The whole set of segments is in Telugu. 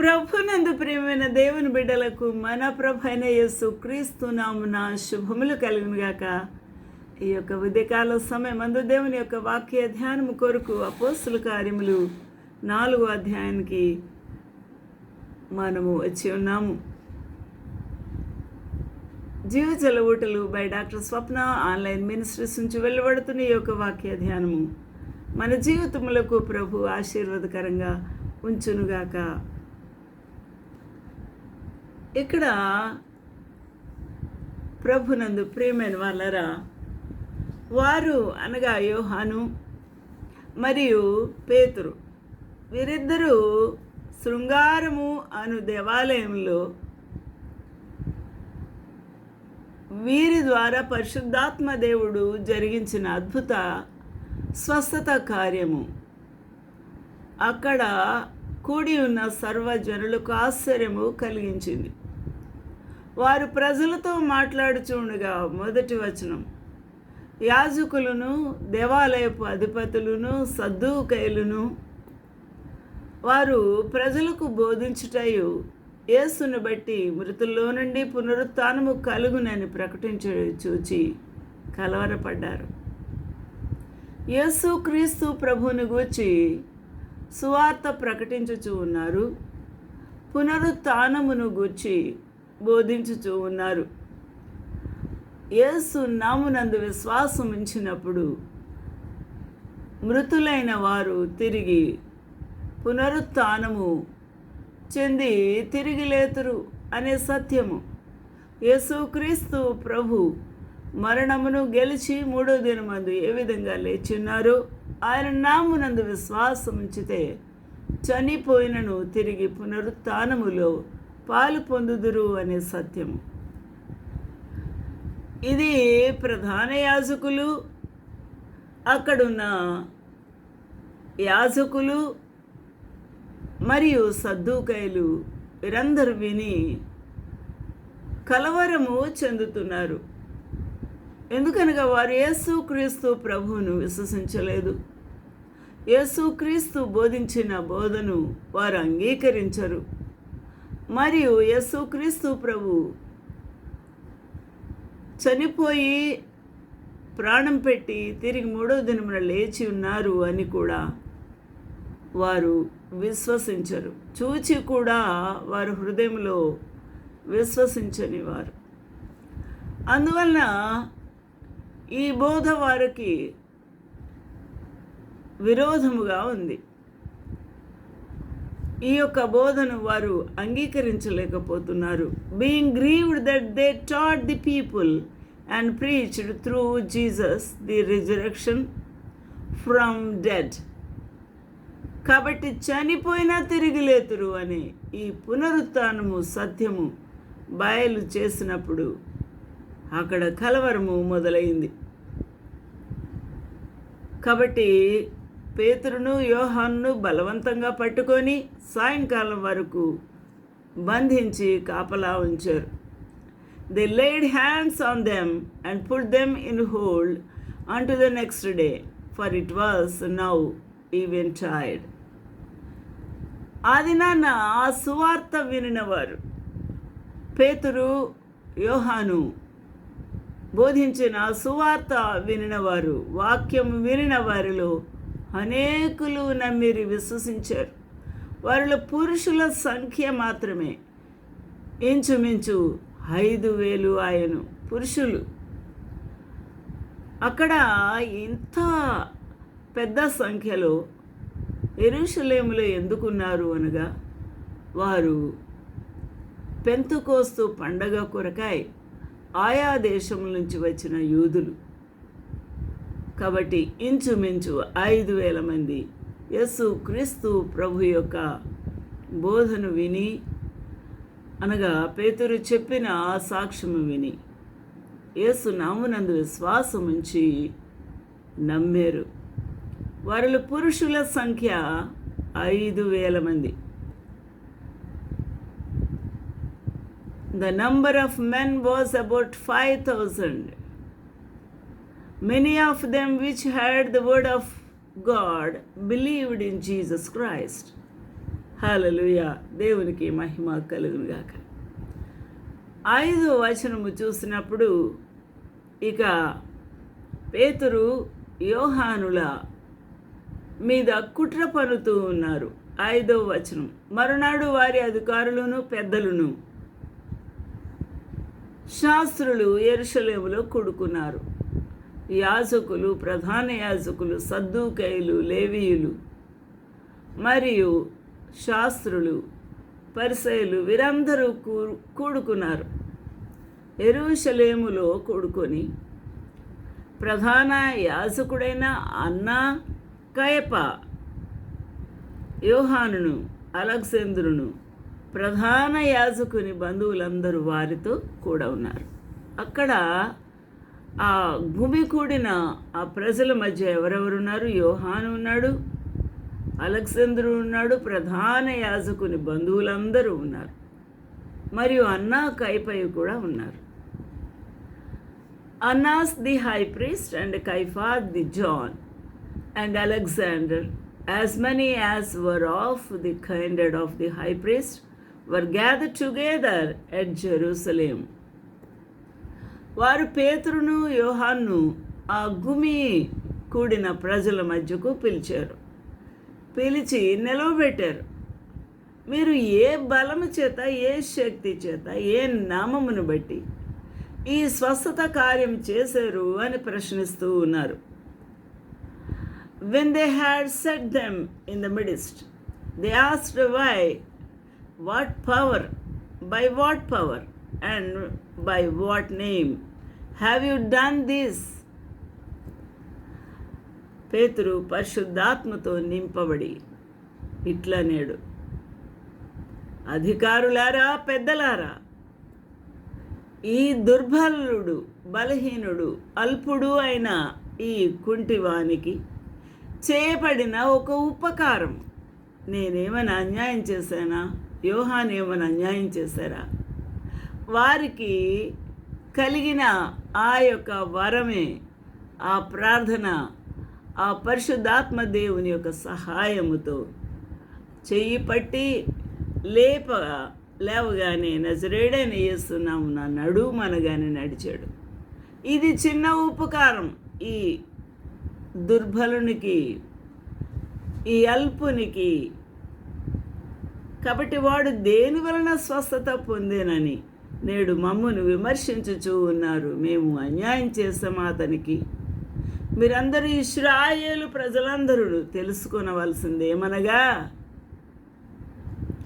ప్రభునందు ప్రియమైన దేవుని బిడ్డలకు మన ప్రభు అయిన యేసు క్రీస్తు నామున శుభములు కలుగును ఈ యొక్క ఉదయకాల సమయం అందు దేవుని యొక్క వాక్య ధ్యానము కొరకు అపోస్తుల కార్యములు నాలుగో అధ్యాయానికి మనము వచ్చి ఉన్నాము. జీవజల ఊటలు by doctor Swapna online ministries నుంచి వెళ్ళబడుతున్న ఈ యొక్క వాక్య ధ్యానము మన జీవితములకు ప్రభు ఆశీర్వాదకరంగా ఉంచునుగాక. ఇక్కడ ప్రభునందు ప్రియమైన వాళ్ళరా వారు అనగా యోహాను మరియు పేతురు. వీరిద్దరూ శృంగారము అను దేవాలయంలో వీరి ద్వారా పరిశుద్ధాత్మ దేవుడు జరిగించిన అద్భుత స్వస్థత కార్యము. అక్కడ కూడి ఉన్న సర్వజనులకు ఆశ్చర్యము కలిగించింది. వారు ప్రజలతో మాట్లాడుచుండగా మొదటి వచనం. యాజకులను దేవాలయపు అధిపతులను సద్దుకైలును వారు ప్రజలకు బోధించుటయు యేసును బట్టి మృతుల్లో నుండి పునరుత్నము కలుగునని ప్రకటించ చూచి కలవరపడ్డారు. యేసు క్రీస్తు ప్రభుని గూర్చి సువార్త ప్రకటించుచు ఉన్నారు. పునరుత్నమును గూర్చి బోధించుచూ ఉన్నారు. యేసు నామునందు విశ్వాసం ఉంచినప్పుడు మృతులైన వారు తిరిగి పునరుత్నము చెంది తిరిగి లేతురు అనే సత్యము. యేసుక్రీస్తు ప్రభు మరణమును గెలిచి మూడో దినమందు ఏ విధంగా లేచున్నారో? ఆయన నామునందు విశ్వాసం ఉంచితే చనిపోయినను తిరిగి పునరుత్నములో పాలు పొందుదురు అనే సత్యము. ఇది ప్రధాన యాజకులు అక్కడున్న యాజకులు మరియు సద్దుకాయలు వీరందరూ విని కలవరము చెందుతున్నారు. ఎందుకనగా వారు యేసుక్రీస్తు ప్రభువును విశ్వసించలేదు. యేసుక్రీస్తు బోధించిన బోధను వారు అంగీకరించరు. మరియు యేసుక్రీస్తు ప్రభు చనిపోయి ప్రాణం పెట్టి తిరిగి మూడో దినమున లేచి ఉన్నారు అని కూడా వారు విశ్వసించరు. చూచి కూడా వారు హృదయంలో విశ్వసించని వారు. అందువలన ఈ బోధ వారికి విరోధముగా ఉంది. ఈ యొక్క బోధను వారు అంగీకరించలేకపోతున్నారు. Being grieved that they taught the people and preached through Jesus the resurrection from dead కాబట్టి చనిపోయినా తిరిగి లేతురు అనే ఈ పునరుత్నము సత్యము బయలు చేసినప్పుడు అక్కడ కలవరము మొదలైంది. కాబట్టి పేతురును యోహాన్ను బలవంతంగా పట్టుకొని సాయంకాలం వరకు బంధించి కాపలా ఉంచారు. They laid hands on them and put them in hold on to the next day for it was now eventide అది నాన్న ఆ సువార్త వినినవారు పేతురు యోహాను బోధించిన సువార్త వినినవారు వాక్యం వినిన వారిలో అనేకులు నమ్మిరి విశ్వసించారు. వారిలో పురుషుల సంఖ్య మాత్రమే. ఇంచుమించు ఐదు వేలు ఆయను పురుషులు. అక్కడ ఇంత పెద్ద సంఖ్యలో ఎరుషలేములో ఎందుకున్నారు అనగా వారు పెంతుకోస్తు పండగ కొరకాయ ఆయా దేశం నుంచి వచ్చిన యూదులు. కాబట్టి ఇంచుమించు ఐదు వేల మంది యస్సు క్రీస్తు ప్రభు యొక్క బోధను విని అనగా పేతురు చెప్పిన ఆ సాక్ష్యము విని యేసు నామునందు విశ్వాసముంచి నమ్మేరు నమ్మారు. వారిలో పురుషుల సంఖ్య ఐదు వేల మంది. The number of men was about five thousand Many of them which heard the word of God believed in Jesus Christ. హల్లెలూయా దేవునికి మహిమ కలుగునుగాక ఐదో వచనము చూసినప్పుడు ఇక పేతురు యోహానుల మీద కుట్ర పనుతూ ఉన్నారు. ఐదో వచనం. మరునాడు వారి అధికారులను పెద్దలను శాస్త్రులు ఎరుషలేములో కూడుకున్నారు. యాజకులు ప్రధాన యాజకులు సద్దుకైలు లేవీయులు మరియు శాస్త్రులు పరిసయులు వీరందరూ కూ కూడుకున్నారు. ఎరుషలేములో కూడుకొని ప్రధాన యాజకుడైన అన్న కయప యోహానును అలెగ్జాంద్రును ప్రధాన యాజకుని బంధువులందరూ వారితో కూడా ఉన్నారు. అక్కడ ఆ భూమి కూడిన ఆ ప్రజల మధ్య ఎవరెవరున్నారు యోహాను ఉన్నాడు అలెగ్జాంద్రు ఉన్నాడు ప్రధాన యాజకుని బంధువులందరూ ఉన్నారు. మరియు అన్నా కైపై కూడా ఉన్నారు. Annas the high priest and Caiaphas the John and Alexander. As many as were of the kindred of the high priest were gather together at Jerusalem. వారు పేతురును యోహాన్ను ఆ గుమి కూడిన ప్రజల మధ్యకు పిలిచారు. పిలిచి నిలవబెట్టారు. మీరు ఏ బలము చేత ఏ శక్తి చేత ఏ నామమును బట్టి ఈ స్వస్థత కార్యం చేశారు అని ప్రశ్నిస్తూ ఉన్నారు. When they had set them in the midst they asked why what power by what power and by what name have you done this పేతురు పరిశుద్ధాత్మతో నింపబడి ఇట్లా నేడు. అధికారులారా పెద్దలారా ఈ దుర్బలుడు బలహీనుడు అల్పుడు అయిన ఈ కుంటివానికి చేయబడిన ఒక ఉపకారం. నేనేమైనా అన్యాయం చేశానా? యోహాన్ ఏమైనా అన్యాయం చేశారా? వారికి కలిగిన ఆ యొక్క వరమే ఆ ప్రార్థన ఆ పరిశుద్ధాత్మ దేవుని యొక్క సహాయముతో. చెయ్యి పట్టి లేప లేవగానే నజరేడైన వేస్తున్నాము నా నడుమనగానే నడిచాడు. ఇది చిన్న ఉపకారం ఈ దుర్బలునికి ఈ అల్పునికి. కాబట్టి వాడు దేని వలన స్వస్థత పొందేనని నేడు మమ్మను విమర్శించుచూ ఉన్నారు. మేము అన్యాయం చేస్తామా అతనికి. మీరందరూ ఇస్రాయేలు ప్రజలందరూ తెలుసుకొనవలసిందేమనగా?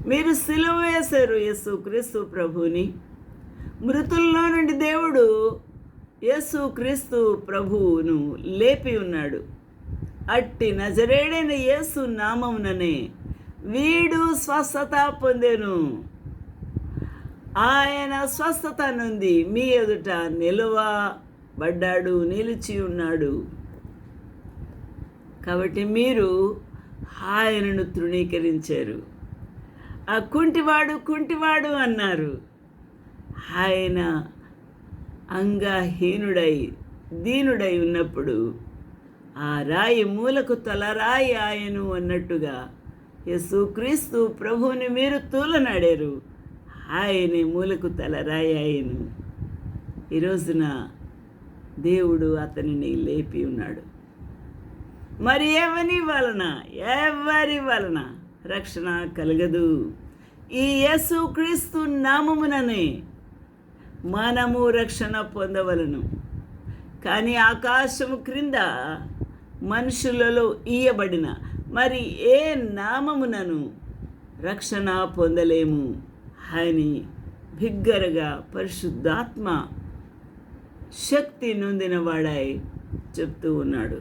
మీరు సిలువ వేశారు యేసు క్రీస్తు ప్రభుని మృతుల్లో నుండి దేవుడు యేసు క్రీస్తు ప్రభువును లేపి ఉన్నాడు. అట్టి నజరేడైన యేసు నామముననే వీడు స్వస్థత పొందెను. ఆయన స్వస్థత నుండి మీ ఎదుట నిలువబడ్డాడు నిలిచి ఉన్నాడు. కాబట్టి మీరు ఆయనను తృణీకరించారు. ఆ కుంటివాడు కుంటివాడు అన్నారు. ఆయన అంగహీనుడై దీనుడై ఉన్నప్పుడు ఆ రాయి మూలకు తలరాయి ఆయను అన్నట్టుగా యేసుక్రీస్తు ప్రభువుని మీరు తూలనాడారు. ఆయనే మూలకు తలరాయి ఆయన. ఈ రోజున దేవుడు అతనిని లేపి ఉన్నాడు. మరి ఎవని వలన? ఎవరి వలన? రక్షణ కలగదు. ఈ యేసు క్రీస్తు నామముననే మనము రక్షణ పొందవలను. కానీ ఆకాశము క్రింద మనుషులలో ఇయ్యబడిన మరి ఏ నామమునను రక్షణ పొందలేము? అని బిగ్గరగా పరిశుద్ధాత్మ శక్తి నొందినవాడై చెప్తూ ఉన్నాడు.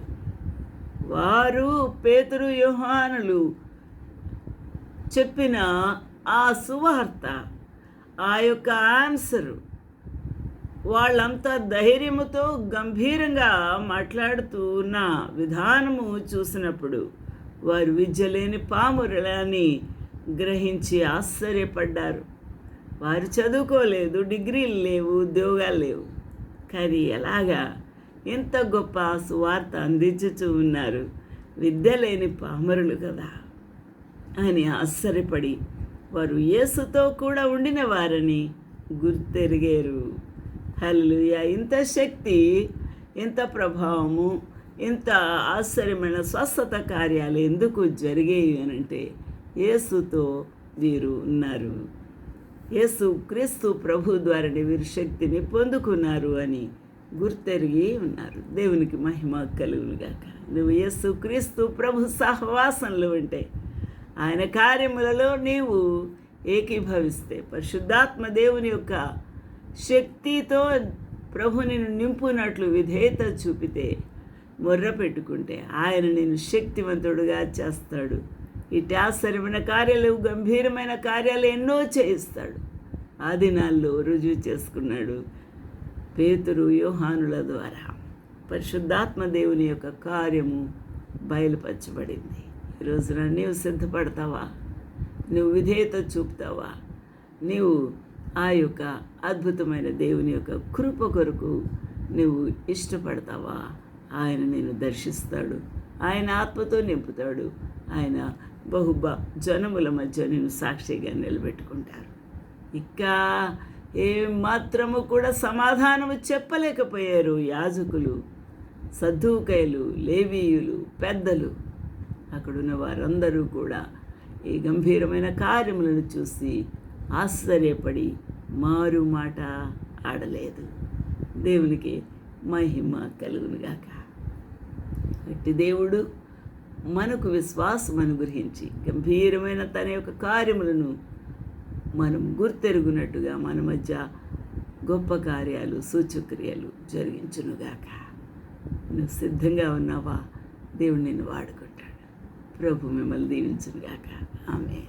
వారు పేతురు యోహానులు చెప్పిన ఆ సువార్త ఆ యొక్క ఆన్సరు వాళ్ళంతా ధైర్యముతో గంభీరంగా మాట్లాడుతూ ఉన్న విధానము చూసినప్పుడు వారు విద్యలేని పామురులని పామురలని గ్రహించి ఆశ్చర్యపడ్డారు. వారు చదువుకోలేదు డిగ్రీలు లేవు ఉద్యోగాలు లేవు. కానీ ఎలాగా ఎంత గొప్ప సువార్త అందించుచూ ఉన్నారు. విద్య లేని పామరులు కదా అని ఆశ్చర్యపడి వారు యేసుతో కూడా ఉండిన వారని గుర్తెరిగారు. హల్లెలూయా! ఇంత శక్తి ఇంత ప్రభావము ఇంత ఆశ్చర్యమైన స్వస్థత కార్యాలు ఎందుకు జరిగాయి అని అంటే యేసుతో వీరు ఉన్నారు. యేసు క్రీస్తు ప్రభు ద్వారానే వీరు శక్తిని పొందుకున్నారు అని గుర్తెరిగి ఉన్నారు. దేవునికి మహిమ కలుగునుగాక నువ్వు యేసు క్రీస్తు ప్రభు సహవాసంలో ఉంటే ఆయన కార్యములలో నీవు ఏకీభవిస్తే పరిశుద్ధాత్మ దేవుని యొక్క శక్తితో ప్రభు నిన్ను నింపునట్లు విధేయత చూపితే మొర్ర పెట్టుకుంటే ఆయన నేను శక్తివంతుడుగా చేస్తాడు. ఇటు కార్యాలు గంభీరమైన కార్యాలు ఎన్నో చేయిస్తాడు. ఆ దినాల్లో రుజువు చేసుకున్నాడు పేతురు యోహానుల ద్వారా. పరిశుద్ధాత్మ దేవుని యొక్క కార్యము బయలుపరచబడింది. ఈ రోజున నీవు సిద్ధపడతావా? నువ్వు విధేయత చూపుతావా? నీవు ఆ యొక్క అద్భుతమైన దేవుని యొక్క కృప కొరకు నువ్వు ఇష్టపడతావా? ఆయన నేను దర్శిస్తాడు. ఆయన ఆత్మతో నింపుతాడు. ఆయన బహుబ జనముల మధ్య నేను సాక్షిగా నిలబెట్టుకుంటారు. ఇంకా ఏ మాత్రము కూడా సమాధానము చెప్పలేకపోయారు యాజకులు సద్దూకైలు లేవీయులు పెద్దలు. అక్కడున్న వారందరూ కూడా ఈ గంభీరమైన కార్యములను చూసి ఆశ్చర్యపడి మారు మాట ఆడలేదు. దేవునికి మహిమ కలుగునుగాక. అట్టి దేవుడు మనకు విశ్వాసం అనుగ్రహించి గంభీరమైన తన యొక్క కార్యములను మనం గుర్తెరుగునట్టుగా మన మధ్య గొప్ప కార్యాలు సూచక్రియలు జరిగించునుగాక. నువ్వు సిద్ధంగా ఉన్నావా? దేవుడు నిన్ను వాడుకుంటాడు. ప్రభు మిమ్మల్ని దీవించునుగాక. ఆమె